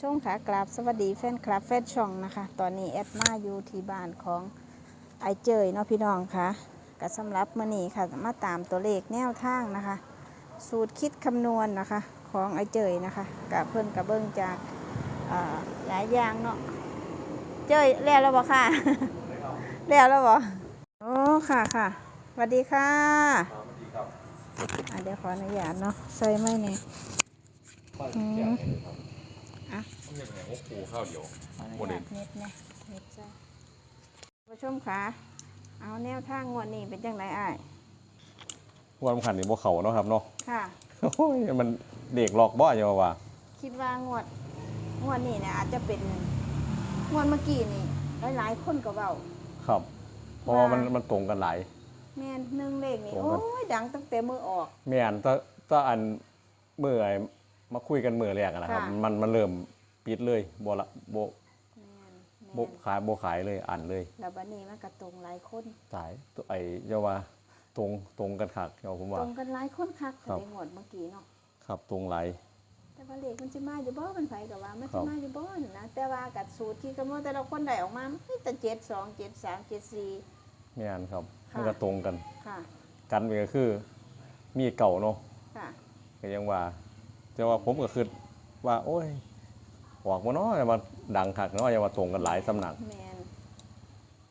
ช่วงขากราบสวัสดีแฟนคลับแฟนช่องนะคะ ตอนนี้แอดมาอยู่ที่บ้านของไอเจยเนาะพี่น้องค่ะก็สำหรับมื้อนี้ค่ะมาตามตัวเลขแนวทางนะคะ สูตรคิดคำนวณนะคะของไอเจยนะคะกับเพิ่นกับเบิ้งจากเอ่อหลายอย่างเนาะเจยแล้วแล้วบ่ค่ะแล้วแล้วบ่โอ้ค่ะค่ะสวัสดีค่ะอะเดี๋ยวขออนุญาตเนาะใส่ไม้เนี่ย อืมอะเรียกไงว่าปูข้าวเดียวขออนุโมเดญาลตเน็ตนะเน็ตจ้ะผู้ชมค่ะเอาแนวทางงวดนี้เป็นจังไรอ้ายวันขันนี่บ่เขาเนาะครับเนาะค่ะ โอ้ยมันเด็กหลอกบ่อย่ามาว่าคิดว่างวดงวดนี้เนี่ยอาจจะเป็นงวดเมื่อกี้นี่หลายๆคนก็เว้า ครับ เพราะว่ามันว่ามันตรงกันหลาย แม่นหนึ่งเลขนี่ตรงโอ้กันยดังตั้งแต่มือออก แม่นถ้าถ้าอันเมื่อไอ้ มาคุยกันมื้อแรกอะนะครับ ค่ะ มันมันเริ่มปิดเลยบ่ละบ่แม่นบ่แม่นขายบ่ขายเลยอันเลยแล้วบัดนี้มันก็ตรงหลายคนตายตัวไอ้เจ้าว่าตรงตรงกันคักเจ้าผมว่าตรงกันหลายคนคักครับในงวดเมื่อกี้เนาะครับตรงหลาย แต่ว่าเลขมันจะมาอยู่บ่มันไผกับว่ามันครัจะบมาอยู่บ่นั่นนะแต่ว่ากับสูตรที่กำหนดแต่ละคนได้ออกมามันมีแต่เจ็ดสองเจ็ดสามเจ็ดสี่แม่นครับค่ะ มันก็ตรงกันค่ะ กันไปก็คือมีเก่าเนาะค่ะ ก็ยังว่า แต่ว่าผมก็คือว่า โอ้ยออกมาเนาะอย่ามาดังคักเนาะอย่ามาตรงกันหลายสำนัก แมน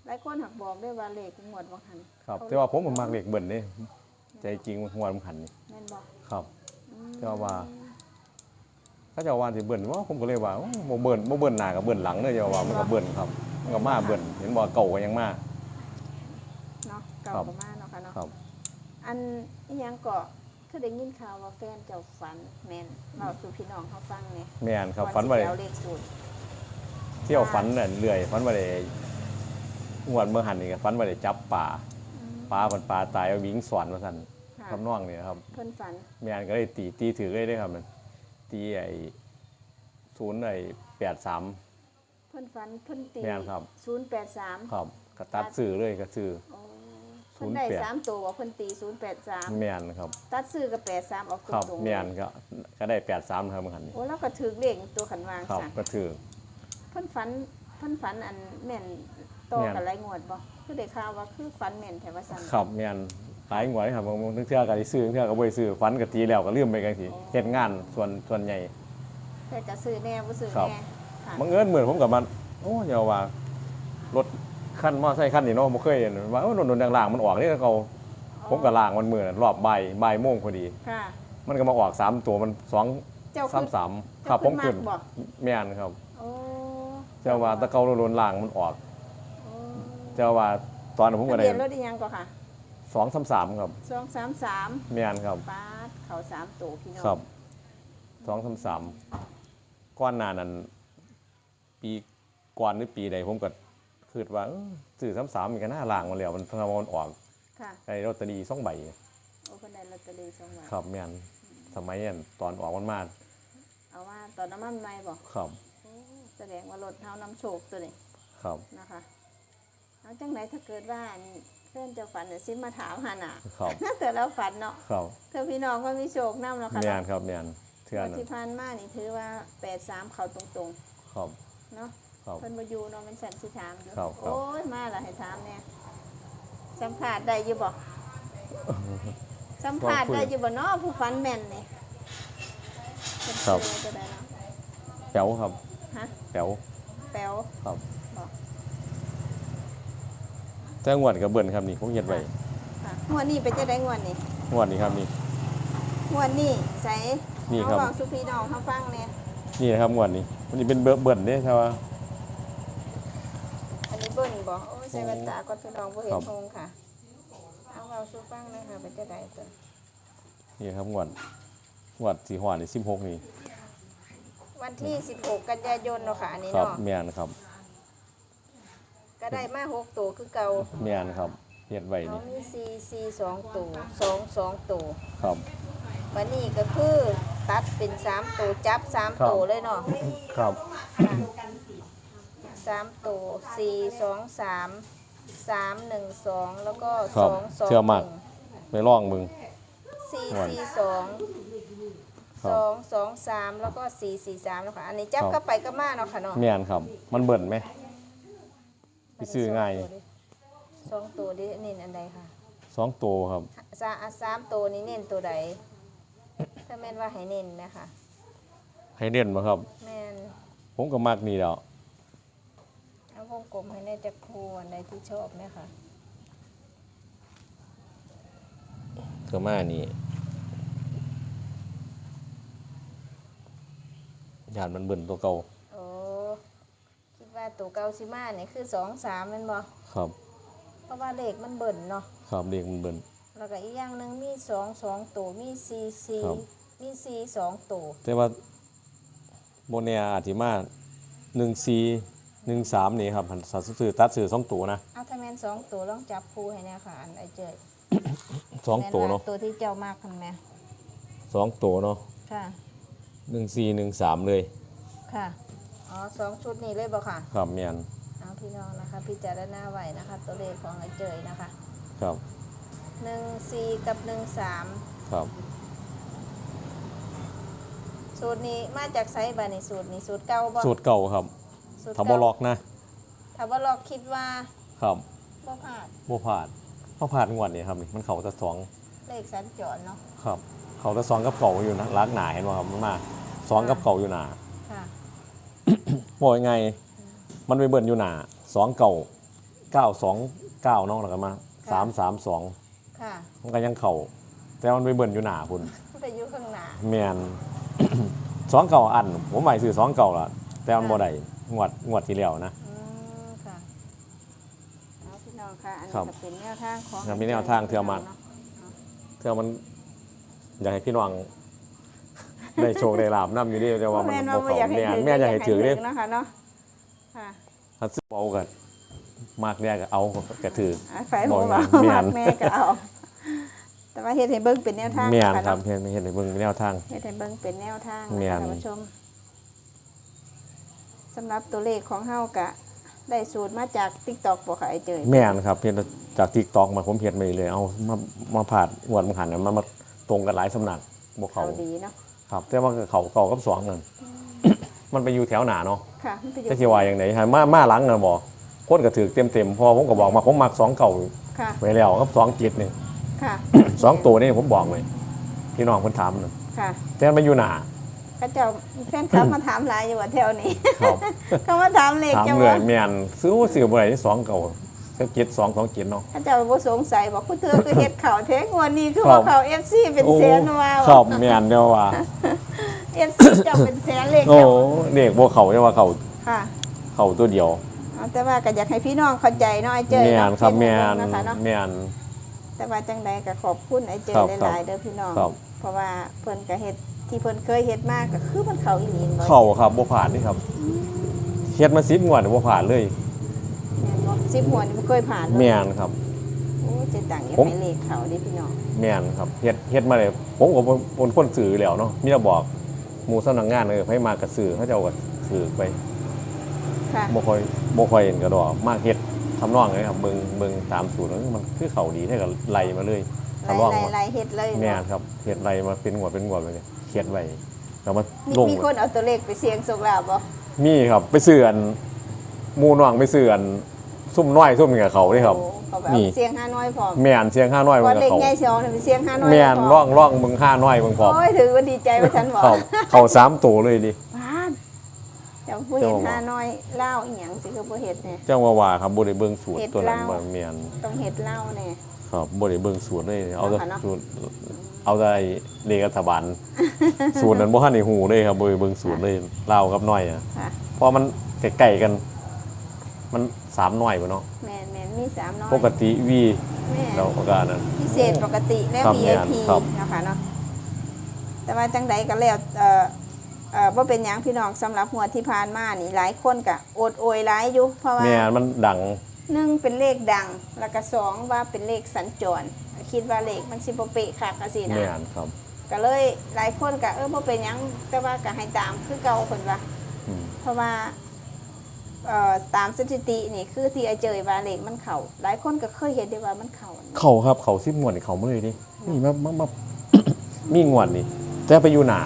หลายคนหักบอกด้วยว่าเลขหมวดบ่หันครับเขแต่ว่าผมมันมักเด็กเบิ่นนี่ใจจริงหัวมันขันนี่แม่นบอกครับ อืมแต่ว่า ถ้าเจะว่าสิเบิ่นว่าผมก็เลยว่าโอ้บ่เบิ่นบ่เบิ่นหน้ากับเบิ่นหลังเด้ออย่าว่ามันก็เบิ่นครับ มันก็มาเบิ่นเห็นบ่เก่าก็ยังมา เนาะเก่าครับ ประมาณเนาะค่ะเนาะครับ อันอีหยังก็ คือได้ยินข่าวว่าแฟนเจ้าฝันแม่นเราสู่พี่น้องเขาฟังเนี่ยแม่นครับก่ฝันว่าสิได้เอาเลขสูตรเที่ยวฝันน่ะเรื่อยฝันว่าได้งวดเมื่อหันนี่ก็ฝันว่าได้จับปลาอืมปลาเพิ่นปลาตายเอาวิงสวนว่าซั่นค่ะทำนองนี้ครับเพิ่นฝันแม่นก็เลยตีตีถือเลยได้อครับมันตีไอ้ศูนย์ไอ้แปดสามเพิ่นฝันเพิ่นตีแม่นครับศูนย์แปดสามครับก็ตัดซื้อเลยก็ซื้อโอ้ เพิ่นได้08สามตัวว่าเพิ่นตีศูนย์แปดสามแม่นครับตัดซื้อกับแปดสามออกตครับรงๆแม่นก็ก็ได้แปดสามครับมันหันนี่โอ้แล้วก็ถือเลขตัวขันวางครับสั่งก็ถือ เพิ่นฝันเพิ่นฝันอันแม่นโตอกันหลายงวดบ่คือได้ข่าวว่าคือฝันแม่นแถวว่าซั่น ครับแม่นหลายงวดครับบางบางเทื่อก็ได้ซื้อเทื่อก็บ่ได้ซื้อฟันก็ตีแล้วก็ลืมไปกันทีเฮ็ดงานส่วนส่วนใหญ่ แต่ก็ซื้อแน่บ่ซื้อครับ แน่ค่ะบังเอิญเหมือนผมกับมันโอ้อย่าว่า รถ คันมอไซค์คันนี้เนาะบ่เคยเห็นว่าโอ้โดนๆล่างๆมันออกนี่เขาผมก็ล่างมันมือน่ะรอบบ่ายบ่ายโมงพอดี ค่ะ มันก็มาออกสามตัวมันสองเจ้าสามคือ สามครับผมขึ้นบ่แม่นครับ โอ้เจ้าว่าตะเกาโลนล่างมันออก โอ้เจ้าว่าตอนนั้นผมก็ทะได้เบียนรถอีหยังก็ค่ะสองสามสามครับ233แม่นครับ ปาดเขาสามตัวพี่น้องครับสองสามสามก้อนหนานั้น ปีก่อนหรือปีใดผมก็ คิดว่าเอ้อสื่อสามสามมีกันหน้าล่างมันแล้วมันทำมันออกค่ะไอ้ลอตเตอรี่สองใบโอ้เพิ่นได้ลอตเตอรี่สองใบครับแม่นสมัยนั้นตอนออกมันมาเอาว่าตอนน้ำมันใหม่บ่ครับโอ้แสดงว่ารถเฮานำโชคตัวนี้ครับนะคะเอาจังไหนถ้าเกิดว่าเพื่อนเจะฝันเดี๋ยวซิมาถามหาน่ะครับแต่เราฝันเนาะครับเธอพี่น้องก็มีโชคน้ำแล้วค่ะแม่นครับแม่นเทื่อวันนั้นที่ผ่านมานี่ถือว่าแปดสามเขาตรงครับๆเนาะ ครับ เพิ่นมาอยู่เนาะมันสั่นสิถามอยู่ครับครับ โอ้ยมาละให้ถามเนี่ยสัมภาษณ์ได้อยู่บ่สัมภาษณ์ได้อยู่บ่เนาะผู้ฝันแม่นนี่เพิ่นครับชื่อจะได้เนาะแป๋วครับฮะแป๋วแป๋ว ครับบอกแต่งวดกับเบิ่นครับนี่ผมเฮ็ดไว้ค่ะงวดนี้เป็นจะได้งวดนี้งวดนี้ครับนี่ งวดนี้ใส่นี่ครับเขาบอกสุพี่น้องเขาฟังเนี่ยนี่นะครับงวดนี้มันนี่เป็นเบิ่นเบิ่นเด้ใช่ป่ะ อันนี้เบิ้ลบอกโอ้ยใส่แว่นตาก่อนพี่น้องบ่เห็นครับทงค่ะ เอาเอาสู้ฟังเลยค่ะเป็นจะได้ตัวนี่ครับงวดงวดสีหวานนี่16นี่วันที่ 16 กันยายนเนาะค่ะอันนี้ครับเนาะแม่นครับก็ได้มาหกตัวคือเก่าแม่นครับเฮ็ดไว้เขานี่มี4 4 2ตัว2 2ตัวครับ วันนี้ก็คือตัดเป็น3ตัวจับครับ3ตัวเลยเนาะครับ สามตัวสี่สองสามสามหนึ่งสองแล้วก็ครัสบองสองเชื่อมากหนึ่งไปลองมึง สี่ม่วนสี่สองครับสองสองสามแล้วก็สี่สี่สามแล้วค่ะอันนี้จับครับก็ไปก็มาเนาะค่ะเนาะแม่นครับ มันเบิ่นไหม ไปซื้อง่าย สองตัวดิเน้นอันใดค่ะสองตัวครับสาสามตัวนี้เน้นตัวใด ถ้าแม่นว่าให้เน้นไหมคะให้เด่นมาครับ แม่นผมก็มักนี่แล้วเอา วงกลมให้แน่จะครูอันใดที่ชอบไหมคะเธอมานี่ยานมันเบิ่นตัวเก่าโอ้คิดว่าตัวเกาซิมาเนี่ยคือสองสามแม่นบ่ครับ เพราะว่าเลขมันเบิ่นเนาะ ครับเด็กมันเบิ่น แล้วก็อีกอย่างหนึ่งมีสองสองตัวมีสี่สี่ครับ มีสี่สองตัวแต่ว่าโบเนียอาจสิมาหนึ่งซี หนึ่งสามนี่ครับหันสัตว์สื่อตัดสื่อสองตัวนะ เอาถ้าแม่นสองตัวลองจับคู่ให้แน่ค่ะอันไอเจยสองตัวแม่เนาะตัวที่เจ้ามากกันไหมสองตัวเนาะค่ะหนึ่งซีหนึ่งสามเลยค่ะอ๋อสองชุดนี้เลยบ่ค่ะครับแมนเอาพี่น้องนะคะพิจารณาไว้นะคะ ตัวเลขของไอเจยนะคะครับหนึ่งสี่กับหนึ่งสามครับสูตรนี้มาจากไซส์บาในสูตรนี้สูตรเก่าบ่สูตรเก่าครับ สูตรถ้าเก่าบ่ล็อกนะถ้าบ่ลอกคิดว่าครับบ่พลาดบ่ผ่านบ่ผ่านงวดนี่ครับนี่มันเขาจะสองเลขสัญจรเนาะครับ เขาจะสองกับเก่าอยู่นะลักหนาเห็นบ่ครับมันมาสองกับเก่าอยู่หนาค่ะบอกยังไงมันไปเบิ่นอยู่หนาสองเก่าเก้าสองเก้าน้องแล้วกันมาสามสามสองค่ะมันก็ยังเข่าแต่มันไปเบิ่นอยู่หนาคุณไปอยู่ข้างหน้า แมน สองเก่าอัน ผมหมายซื้อสองเก่าละแต่มันบ่ได้ งวดงวดที่แล้วนะ อืมค่ะเอาพี่น้องค่ะ อันครันี้บก็เป็นแนวทางของครับมีแนวทางเทื่อมักเท่ามันอยากให้พี่น้องได้โชคได้ลาบนํอยู่ดีแต่ว่ามันแม่นบ่ว่าบ่เข้าอยากให้แม่นถือแม่อยากให้ถือเด้นะคะเนาะค่ะถ้าซื้อเอาก็มากเนี่ยก็เอาก็ถือ อะไฟหัวบ่เบาแม่นมากแม่ก็เอา แต่ว่าเฮ็ดให้เบิ่งเป็นแนวทางแม่นนะะครับเนาะเฮ็ดเฮ็ดให้เบิ่งแนวทาง เฮ็ดให้เบิ่งเป็นแนวทางแม่นะน ท่านผู้ชม สำหรับตัวเลขของเฮากะ ได้สูตรมาจาก TikTok บ่ค่ะไอ้เจยแม่นครับเฮ็ดจาก TikTok มาผมเฮ็ดมาเลยเอามามาผ่านงวดมันหันน่ะมันมาตรงกันหลายสำนักบ่เขาเข้าดีเนาะครับ แต่ว่าเขาเก่ากับสองนั่น มันไปอยู่แถวหนาเนาะค่ะมันไปอยู่จะคิดว่าอย่างไรมามาหลังกันบอกคนก็ถือเต็มเต็มๆพอผมก็บอกมาผมมักสองเก่าค่ะไว้แล้วกับสองจิตนี่ค่ะสองตัวนี่ผมบอกเลยพี่น้องคนถามนะค่ะ แต่มันไปอยู่หนา ก็เจ้าแฟนคลับมาถามหลายอยู่ว่าแถวนี้ ครับเขามาถามเลขถามเจ้าเลว่ายแมนซื้อซื้อบ่ได้สองเก่าก็จิตสองสองจิตเนาะ เขาเจ้าบ่สงสัยบอกผู้เธอคือเฮ็ดข่าวแท้งวันนี้คือครัว่าบข่าว FC เป็นแสนว่าครับแมนเดียวว่า FC เจ้าเป็นแสนเลขโอ้เจ้าเด็กบ่เขาเรียกว่าเขาค่ะเขาตัวเดียวเอาแต่ว่าก็อยากให้พี่น้องเข้าใจเนาะไอ้เจยแมนเนาะครับแมเฮ็ดนให้เบิ่งนะคะเนาะ แมน แต่ว่าจังใดก็ขอบคุณไอ้เจยครับหลายๆเด้อพี่น้อง ครับเพราะว่าเพิ่นก็เฮ็ด ที่เพิ่นเคยเฮ็ดมาก็คือมันเข้าอีหลีบ่เขาครับบ่ผ่านนี่ครับเฮ็ดมา10งวดบ่ผ่านเลยแม่นบ่สิบหัวนี่บ่เคยผ่านเลยแมนครับ โอ้เจตังอยากผมให้เลขเขาดิพี่น้องแม่นครับเฮ็ดเฮ็ดมาเลยผมก็บ่บนคนสื่ออยู่แล้วเนาะมีแต่บอกหมู่สำนักงานเออให้มากระสื่อเขาเจ้าก็สื่อไปค่ะบ่ค่อยบ่ค่อยเห็นกระดอกมากเฮ็ดทำนองเลยครับเบิ่งเบิ่งตามสูตรแล้วมันคือเขาดีให้กับไล่มาเลยไล่ทำนองไล่มาไล่เฮ็ดเลยแม่นเนาะครับเฮ็ดไล่มาเป็นงวดเป็นงวดเลย เฮ็ดไว้แล้วมามีลงมีคนเอาตัวเลขไปเสี่ยงโชคลาภบ่มีครับไปซื้ออันหมู่น้องไปซื้ออันซุ่มน้อยซุ่มกับเขาเด้ครับ โอ้เขาแบบนี่ เสี่ยงห้าน้อยพร้อมแม่นเสียง5น้อยก่มัอนนกับเลขเขาใหญ่เชียวนี่ไปเสี่ยงห้าน้อยแม่นพร่องร่องมึง5น้อยมึงพร้อมโอ้ยถือว่าดีใจว่าฉันบอกเขาเขาสามตัวเลยดิพาดเจ้าผู้เห็นเจ้าบอกห้าน้อยเล่าอีหยังสิคือผู้เห็ดเนี่ยเจ้าว่าว่าครับบ่ได้เบิ่งสูตรเฮ็ดตัวนั้นลาวบ่แม่นต้องเห็ดเล่าเนี่ย ครับบ่ได้เบิ่งสูตรเลยเอาแต่เนาะค่ะเนาะ สูตร เอาแต่ไอ้เลขรัฐบาลสูตรนั้นบ่ทันได้ฮู้เลยครับบ่ได้เบิ่งสูตรเลยลาวกับน้อยอะค่ะ เพราะมันใกล้ๆกัน มันสามน้อยบ่เนาะแมนแมนมีสามน้อยปกติวีแม่นแล้วก็อันนั้นพิเศษปกติและ ครับแม่น VIP ครับนะคะเนาะแต่ว่าจังใดก็แล้วเอ่อเอ่อว่าเป็นหยังพี่น้องสำหรับหัวดที่ผ่านมานี่หลายคนก็โอดโอยหลายอยู่เพราะว่า แม่นมันดัง หนึ่งเป็นเลขดัง แล้วก็สองว่าเป็นเลขสัญจร คิดว่าเลขมันสิบเปะค่ะก็สินะแม่นครับ ก็เลยหลายคนก็เออบ่เป็นหยังแต่ว่าก็ให้ตามคือเก่าคนว่า อืมเพราะว่าเอ่อตามสถิตินี่คือที่ไอเจยว่าเลขมันเข่าหลายคนก็เคยเห็นได้ว่ามันเข่าเขาครับ เขา10งวดนี่เขามาเลยดินี่มามามา มีงวดนี่แต่ไปอยู่หน้า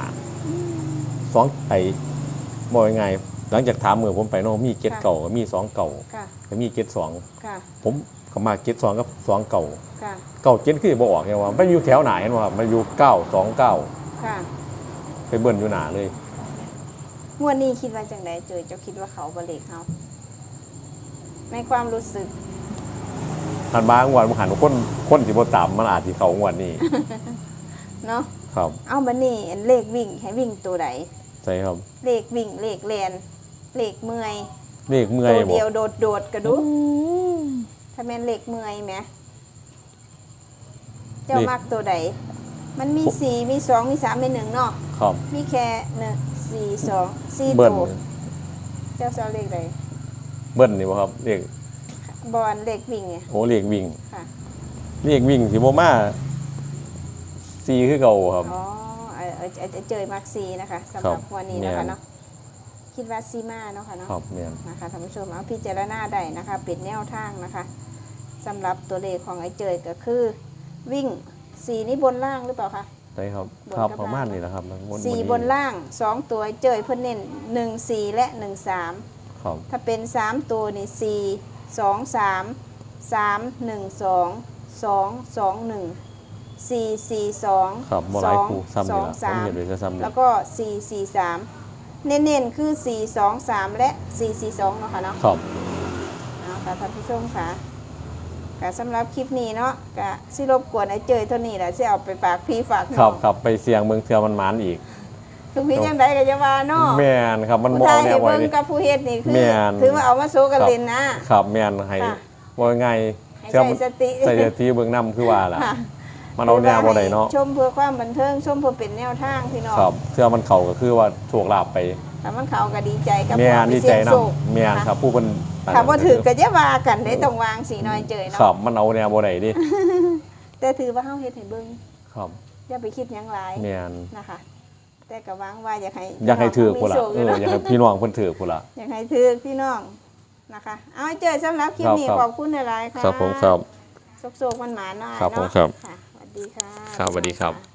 สองไอ้บ่ยังไง หลังจากถามมือผมไปเนาะมีเกตเก่าก็มีสองเก่าค่ะก็มีเกตสองค่ะผมก็มาเกตสองกับสองเก่าค่ะเก่าเกตคือบ่ออกไงว่ามันอยู่แถวไหนเห็นว่ามันอยู่เก้าสองเก้าค่ะไปเบิ่นอยู่หนาเลยงวดนี้คิดว่าจังไดเจอเจ้าคิดว่าเขาบ่เลขเขาในความรู้สึกหันบางวันมันหันคนคนสิบ่ตามมันอาจสิเข้างวดนี้ เนาะครับ เอาบัดนี้อันเลขวิ่งให้วิ่งตัวใด ใช่ครับเลขวิ่งเลขแลนเลขเมื่อยเลขเมื่อยตัวบ่เดียวโดดโดดๆกระดูถ้าแม่นเลขเมื่อยไหมเจ้ามักตัวใดมันมีสี่มีสองมีสามมีหนึ่งเนาะครับมีแค่หนึ่งสี่สองสี่เบิ้ลตัวเจ้าจะเอาเลขใดเบิ้ลนี่บ่ครับเลขบอลเลขวิ่งไงโอ้เลขวิ่งค่ะเลขวิ่งสิบ่มาซีคือเก่าครับอ๋อ เออเออเอเจอมักซีนะคะสำหรัรับวันนี้นะแม่คะนเนาะคิดว่าซีมาเนาะค่ะเนาะ ครับแม่น นะคะท่านผู้ชมเอาพิจารณาได้นะคะเป็นแนวทางนะคะสำหรับตัวเลขของไอ้เจยก็คือ วิ่งสีนี่บนล่างหรือเปล่าคะได้ครับบนครับกับประมาณล่านี้แหละครับสี่บนล่างสองตัวไอ้เจยเพื่อนเน้นหนึ่งสี่และหนึ่งสามครับถ้าเป็นสามตัวนี่สี่สองสามสามหนึ่งสองสองสองหนึ่ง สี่สี่สองครับบ่หสลายองคู่ซ้ำสนี่องล่ะผมสามเห็นเลยจะซ้ำนี่ แล้วก็4 4 3เน้นๆคือ4 2 3และ4 4 2เนาะค่ะเนาะ ครับเอาค่ะท่านผู้ชมค่ะก็สำหรับคลิปนี้เนาะก็สิรบกวนไอ้เจยเท่านี้แหละสิเอาไปฝากพี่ฝากครัน้บองครับไปเสียงเมืองเทือมันหมานอีก คือพี่ยังได้ก็จะว่าเนาะแม่นครับมันผู้บ่ไทเอายแนให้วไว้เบิ่งนี่ กับผู้เฮ็ดนี่คือแม่น ถือว่าเอามาโซกันเล่นนะ ครับแม่นให้ค่ะว่าไงให้เชื่อใส่สติ ใส่เดทีเบิ่งนํคือว่าล่ะ ค่ะ มันเอาแนวบ่ได้เนาะชมเพื่อความบันเทิงชมเพื่อเป็นแนวทางพี่น้องครับเทือมันเข้าก็คือว่าโชคลาภไปถ้ามันเขาก็ดีใจกับแม่นความดีเสี่ใจยงนํโชคแม่นครับผู้เพิ่นถ้าบ่ถือก็จะว่ากันได้ต้องวางสีน้อยเจยครัเนาะบมันเอาแนวบ่ได้ดิแต่ถือว่าเฮาเฮ็ดให้เบิ่งครับอย่าไปคิดหยังหลายแม่นนะคะแต่ก็หวังว่าอยากให้อยากให้ถือพุ่นล่ะพี่เอน้อองอยากให้พี่น้องเพิ่นถือพุ่นล่ะอยากให้ถือพี่น้องนะคะ เอาให้เจอสำหรับคลิปนี้ครับขอบคุณหลายๆค่ะครับผมครับโศกๆมันหมาๆหน่อยครับผมเนาะครับค่ะสวัส ดีค่ะ ครับสวัสดีครับ